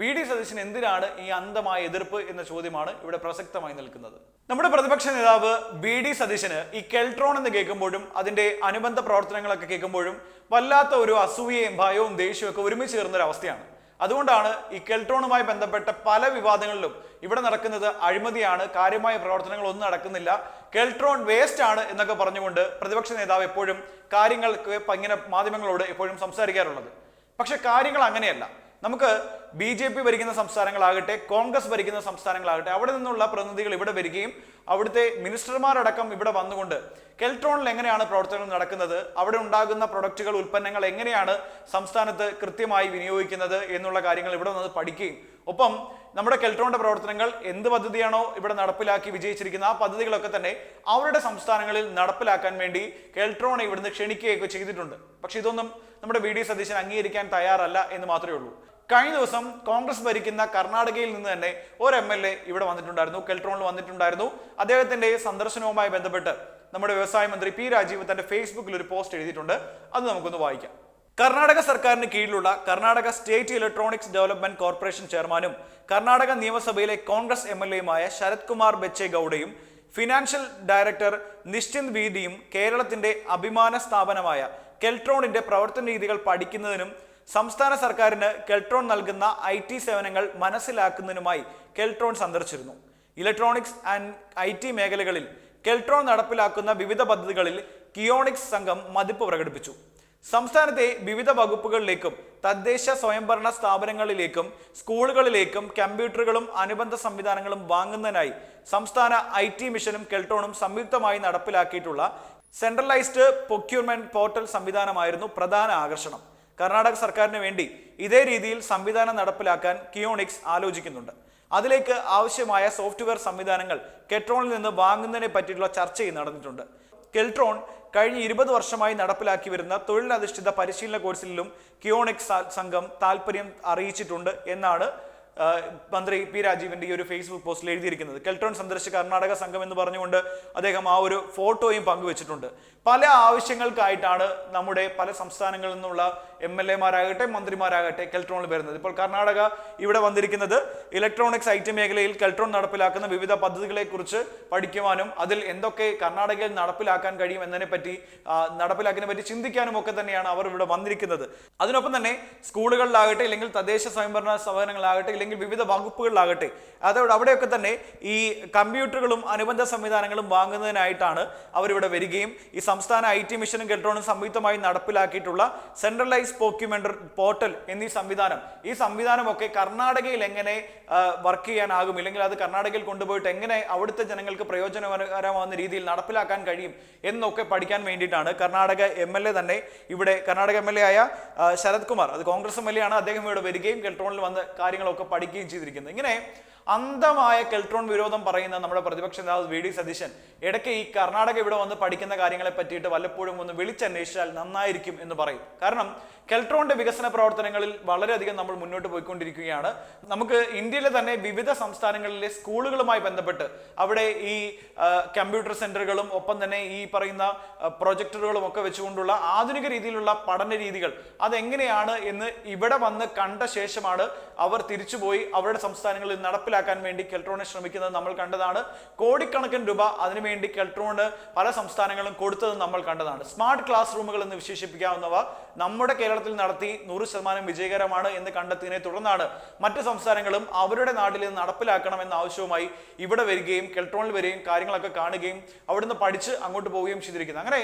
V D Satheesan എന്തിനാണ് ഈ അന്ധമായ എതിർപ്പ് എന്ന ചോദ്യമാണ് ഇവിടെ പ്രസക്തമായി നിൽക്കുന്നത്. നമ്മുടെ പ്രതിപക്ഷ നേതാവ് ബി ഡി സതീശന് ഈ കെൽട്രോൺ എന്ന് കേൾക്കുമ്പോഴും അതിന്റെ അനുബന്ധ പ്രവർത്തനങ്ങളൊക്കെ കേൾക്കുമ്പോഴും വല്ലാത്ത ഒരു അസൂയയും ഭയവും ദേഷ്യവും ഒക്കെ ഒരുമിച്ച് ചേർന്ന ഒരു അവസ്ഥയാണ് അതുകൊണ്ടാണ് ഈ കെൽട്രോണുമായി ബന്ധപ്പെട്ട പല വിവാദങ്ങളിലും ഇവിടെ നടക്കുന്നത് അഴിമതിയാണ് കാര്യമായ പ്രവർത്തനങ്ങൾ ഒന്നും നടക്കുന്നില്ല കെൽട്രോൺ വേസ്റ്റ് ആണ് എന്നൊക്കെ പറഞ്ഞുകൊണ്ട് പ്രതിപക്ഷ നേതാവ് എപ്പോഴും കാര്യങ്ങൾക്ക് ഇങ്ങനെ മാധ്യമങ്ങളോട് എപ്പോഴും സംസാരിക്കാറുള്ളത്. പക്ഷെ കാര്യങ്ങൾ അങ്ങനെയല്ല. നമുക്ക് ബി ജെ പി ഭരിക്കുന്ന സംസ്ഥാനങ്ങളാകട്ടെ കോൺഗ്രസ് ഭരിക്കുന്ന സംസ്ഥാനങ്ങളാകട്ടെ അവിടെ നിന്നുള്ള പ്രതിനിധികൾ ഇവിടെ വരികയും അവിടുത്തെ മിനിസ്റ്റർമാരടക്കം ഇവിടെ വന്നുകൊണ്ട് കെൽട്രോണിൽ എങ്ങനെയാണ് പ്രവർത്തനങ്ങൾ നടക്കുന്നത് അവിടെ ഉണ്ടാകുന്ന പ്രൊഡക്റ്റുകൾ ഉൽപ്പന്നങ്ങൾ എങ്ങനെയാണ് സംസ്ഥാനത്ത് കൃത്യമായി വിനിയോഗിക്കുന്നത് എന്നുള്ള കാര്യങ്ങൾ ഇവിടെ നിന്ന് പഠിക്കുകയും ഒപ്പം നമ്മുടെ കെൽട്രോണിന്റെ പ്രവർത്തനങ്ങൾ എന്ത് പദ്ധതിയാണോ ഇവിടെ നടപ്പിലാക്കി വിജയിച്ചിരിക്കുന്ന ആ പദ്ധതികളൊക്കെ തന്നെ അവരുടെ സംസ്ഥാനങ്ങളിൽ നടപ്പിലാക്കാൻ വേണ്ടി കെൽട്രോണെ ഇവിടുന്ന് ക്ഷണിക്കുകയൊക്കെ ചെയ്തിട്ടുണ്ട്. പക്ഷെ ഇതൊന്നും നമ്മുടെ വി ഡി സതീശൻ അംഗീകരിക്കാൻ തയ്യാറല്ല എന്ന് മാത്രമേ ഉള്ളൂ. കഴിഞ്ഞ ദിവസം കോൺഗ്രസ് ഭരിക്കുന്ന കർണാടകയിൽ നിന്ന് തന്നെ ഒരു എം എൽ എ ഇവിടെ വന്നിട്ടുണ്ടായിരുന്നു കെൽട്രോണിൽ വന്നിട്ടുണ്ടായിരുന്നു. അദ്ദേഹത്തിന്റെ സന്ദർശനവുമായി ബന്ധപ്പെട്ട് നമ്മുടെ വ്യവസായ മന്ത്രി പി രാജീവ് തന്റെ ഫേസ്ബുക്കിൽ ഒരു പോസ്റ്റ് എഴുതിയിട്ടുണ്ട്. അത് നമുക്കൊന്ന് വായിക്കാം. കർണാടക സർക്കാരിന് കീഴിലുള്ള Karnataka state electronics development corporation ചെയർമാനും കർണാടക നിയമസഭയിലെ കോൺഗ്രസ് എം എൽ എയുമായ ശരത് കുമാർ ബെച്ചെ ഗൌഡയും ഫിനാൻഷ്യൽ ഡയറക്ടർ നിശ്ചിന്ത് ബീദിയും കേരളത്തിന്റെ അഭിമാന സ്ഥാപനമായ കെൽട്രോണിന്റെ പ്രവർത്തന രീതികൾ പഠിക്കുന്നതിനും സംസ്ഥാന സർക്കാരിന് കെൽട്രോൺ നൽകുന്ന ഐ ടി സേവനങ്ങൾ മനസ്സിലാക്കുന്നതിനുമായി കെൽട്രോൺ സന്ദർശിച്ചിരുന്നു. ഇലക്ട്രോണിക്സ് ആൻഡ് ഐ ടി മേഖലകളിൽ കെൽട്രോൺ നടപ്പിലാക്കുന്ന വിവിധ പദ്ധതികളിൽ കിയോണിക്സ് സംഘം മതിപ്പ് പ്രകടിപ്പിച്ചു. സംസ്ഥാനത്തെ വിവിധ വകുപ്പുകളിലേക്കും തദ്ദേശ സ്വയംഭരണ സ്ഥാപനങ്ങളിലേക്കും സ്കൂളുകളിലേക്കും കമ്പ്യൂട്ടറുകളും അനുബന്ധ സംവിധാനങ്ങളും വാങ്ങുന്നതിനായി സംസ്ഥാന ഐ ടി മിഷനും കെൽട്രോണും സംയുക്തമായി നടപ്പിലാക്കിയിട്ടുള്ള സെൻട്രലൈസ്ഡ് പ്രൊക്യൂർമെന്റ് പോർട്ടൽ സംവിധാനമായിരുന്നു പ്രധാന ആകർഷണം. കർണാടക സർക്കാരിന് വേണ്ടി ഇതേ രീതിയിൽ സംവിധാനം നടപ്പിലാക്കാൻ കിയോണിക്സ് ആലോചിക്കുന്നുണ്ട്. അതിലേക്ക് ആവശ്യമായ സോഫ്റ്റ്വെയർ സംവിധാനങ്ങൾ കെട്രോണിൽ നിന്ന് വാങ്ങുന്നതിനെ പറ്റിയിട്ടുള്ള ചർച്ചയും നടന്നിട്ടുണ്ട്. കെൽട്രോൺ കഴിഞ്ഞ ഇരുപത് വർഷമായി നടപ്പിലാക്കി വരുന്ന തൊഴിലധിഷ്ഠിത പരിശീലന കോഴ്സിലും കിയോണിക്സ് സംഘം താല്പര്യം അറിയിച്ചിട്ടുണ്ട് എന്നാണ് മന്ത്രി പി രാജീവിന്റെ ഈ ഒരു ഫേസ്ബുക്ക് പോസ്റ്റിൽ എഴുതിയിരിക്കുന്നത്. കെൽട്രോൺ സന്ദർശിച്ച കർണാടക സംഘം എന്ന് പറഞ്ഞുകൊണ്ട് അദ്ദേഹം ആ ഒരു ഫോട്ടോയും പങ്കുവച്ചിട്ടുണ്ട്. പല ആവശ്യങ്ങൾക്കായിട്ടാണ് നമ്മുടെ പല സംസ്ഥാനങ്ങളിൽ നിന്നുള്ള എം എൽ എമാരാകട്ടെ മന്ത്രിമാരാകട്ടെ കെൽട്രോണിൽ വരുന്നത്. ഇപ്പോൾ കർണാടക ഇവിടെ വന്നിരിക്കുന്നത് ഇലക്ട്രോണിക്സ് ഐ ടി മേഖലയിൽ കെൽട്രോൺ നടപ്പിലാക്കുന്ന വിവിധ പദ്ധതികളെ കുറിച്ച് പഠിക്കുവാനും അതിൽ എന്തൊക്കെ കർണാടകയിൽ നടപ്പിലാക്കാൻ കഴിയും എന്നതിനെ പറ്റി നടപ്പിലാക്കിനെ പറ്റി ചിന്തിക്കാനും ഒക്കെ തന്നെയാണ് അവർ ഇവിടെ വന്നിരിക്കുന്നത്. അതിനൊപ്പം തന്നെ സ്കൂളുകളിലാകട്ടെ അല്ലെങ്കിൽ തദ്ദേശ സ്വയംഭരണ സ്ഥാപനങ്ങളാകട്ടെ അല്ലെങ്കിൽ വിവിധ വകുപ്പുകളിലാകട്ടെ. അതോടെ അവിടെയൊക്കെ തന്നെ ഈ കമ്പ്യൂട്ടറുകളും അനുബന്ധ സംവിധാനങ്ങളും വാങ്ങുന്നതിനായിട്ടാണ് അവരിവിടെ വരികയും ഈ സംസ്ഥാന ഐ ടി മിഷനും കെൽട്രോണും സംയുക്തമായി നടപ്പിലാക്കിയിട്ടുള്ള സെൻട്രലൈസ് പോക്യുമെന്റർ പോർട്ടൽ എന്നീ സംവിധാനം. ഈ സംവിധാനമൊക്കെ കർണാടകയിൽ എങ്ങനെ വർക്ക് ചെയ്യാനാകും ഇല്ലെങ്കിൽ അത് കർണാടകയിൽ കൊണ്ടുപോയിട്ട് എങ്ങനെ അവിടുത്തെ ജനങ്ങൾക്ക് പ്രയോജനകരമാകുന്ന രീതിയിൽ നടപ്പിലാക്കാൻ കഴിയും എന്നൊക്കെ പഠിക്കാൻ വേണ്ടിയിട്ടാണ് കർണാടക എം എൽ എ തന്നെ ഇവിടെ കർണാടക എം എൽ എ ആയ ശരത് കുമാർ അത് കോൺഗ്രസ് എം എൽ എ ആണ് അദ്ദേഹം ഇവിടെ വരികയും കെൽട്രോണിൽ വന്ന് കാര്യങ്ങളൊക്കെ പഠിക്കുകയും ചെയ്തിരിക്കുന്നത്. ഇങ്ങനെ അന്ധമായ കെൽട്രോൺ വിരോധം പറയുന്ന നമ്മുടെ പ്രതിപക്ഷ നേതാവ് വി ഡി സതീശൻ ഇടയ്ക്ക് ഈ കർണാടക ഇവിടെ വന്ന് പഠിക്കുന്ന കാര്യങ്ങളെ പറ്റിയിട്ട് വല്ലപ്പോഴും ഒന്ന് വിളിച്ചന്വേഷിച്ചാൽ നന്നായിരിക്കും എന്ന് പറയും. കാരണം കെൽട്രോണിന്റെ വികസന പ്രവർത്തനങ്ങളിൽ വളരെയധികം നമ്മൾ മുന്നോട്ട് പോയിക്കൊണ്ടിരിക്കുകയാണ്. നമുക്ക് ഇന്ത്യയിലെ തന്നെ വിവിധ സംസ്ഥാനങ്ങളിലെ സ്കൂളുകളുമായി ബന്ധപ്പെട്ട് അവിടെ ഈ കമ്പ്യൂട്ടർ സെന്ററുകളും ഒപ്പം തന്നെ ഈ പറയുന്ന പ്രൊജക്ടറുകളും ഒക്കെ വെച്ചുകൊണ്ടുള്ള ആധുനിക രീതിയിലുള്ള പഠന രീതികൾ അതെങ്ങനെയാണ് എന്ന് ഇവിടെ വന്ന് കണ്ട ശേഷമാണ് അവർ തിരിച്ചുപോയി അവരുടെ സംസ്ഥാനങ്ങളിൽ നടപ്പിലാക്കാൻ വേണ്ടി കെൽട്രോണിനെ ശ്രമിക്കുന്നത് നമ്മൾ കണ്ടതാണ്. കോടിക്കണക്കിന് രൂപ അതിനുവേണ്ടി കെൽട്രോണ് പല സംസ്ഥാനങ്ങളും കൊടുത്തത് നമ്മൾ കണ്ടതാണ്. സ്മാർട്ട് ക്ലാസ് റൂമുകൾ എന്ന് വിശേഷിപ്പിക്കാവുന്നവ നമ്മുടെ കേരളത്തിൽ നടത്തി നൂറ് ശതമാനം വിജയകരമാണ് എന്ന് കണ്ടെത്തിയതിനെ തുടർന്നാണ് മറ്റു സംസ്ഥാനങ്ങളും അവരുടെ നാട്ടിൽ ഇത് നടപ്പിലാക്കണമെന്ന ആവശ്യവുമായി ഇവിടെ വരികയും കെൽട്രോണിൽ വരികയും കാര്യങ്ങളൊക്കെ കാണുകയും അവിടുന്ന് പഠിച്ച് അങ്ങോട്ട് പോവുകയും ചെയ്തിരിക്കുന്നത്. അങ്ങനെ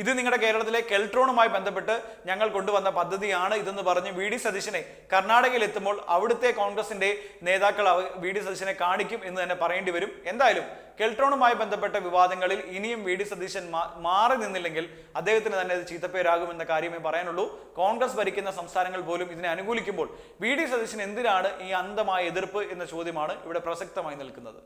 ഇത് നിങ്ങളുടെ കേരളത്തിലെ കെൽട്രോണുമായി ബന്ധപ്പെട്ട് ഞങ്ങൾ കൊണ്ടുവന്ന പദ്ധതിയാണ് ഇതെന്ന് പറഞ്ഞ് വി ഡി സതീശനെ കർണാടകയിൽ എത്തുമ്പോൾ അവിടുത്തെ കോൺഗ്രസിന്റെ നേതാക്കൾ വി ഡി സതീശനെ കാണിക്കും എന്ന് തന്നെ പറയേണ്ടി വരും. എന്തായാലും കെൽട്രോണുമായി ബന്ധപ്പെട്ട വിവാദങ്ങളിൽ ഇനിയും വി ഡി സതീശൻ മാറി നിന്നില്ലെങ്കിൽ അദ്ദേഹത്തിന് തന്നെ ഇത് ചീത്തപ്പേരാകുമെന്ന കാര്യമേ പറയാനുള്ളൂ. കോൺഗ്രസ് ഭരിക്കുന്ന സംസ്ഥാനങ്ങൾ പോലും ഇതിനെ അനുകൂലിക്കുമ്പോൾ വി ഡി സതീശൻ എന്തിനാണ് ഈ അന്ധമായ എതിർപ്പ് എന്ന ചോദ്യമാണ് ഇവിടെ പ്രസക്തമായി നിൽക്കുന്നത്?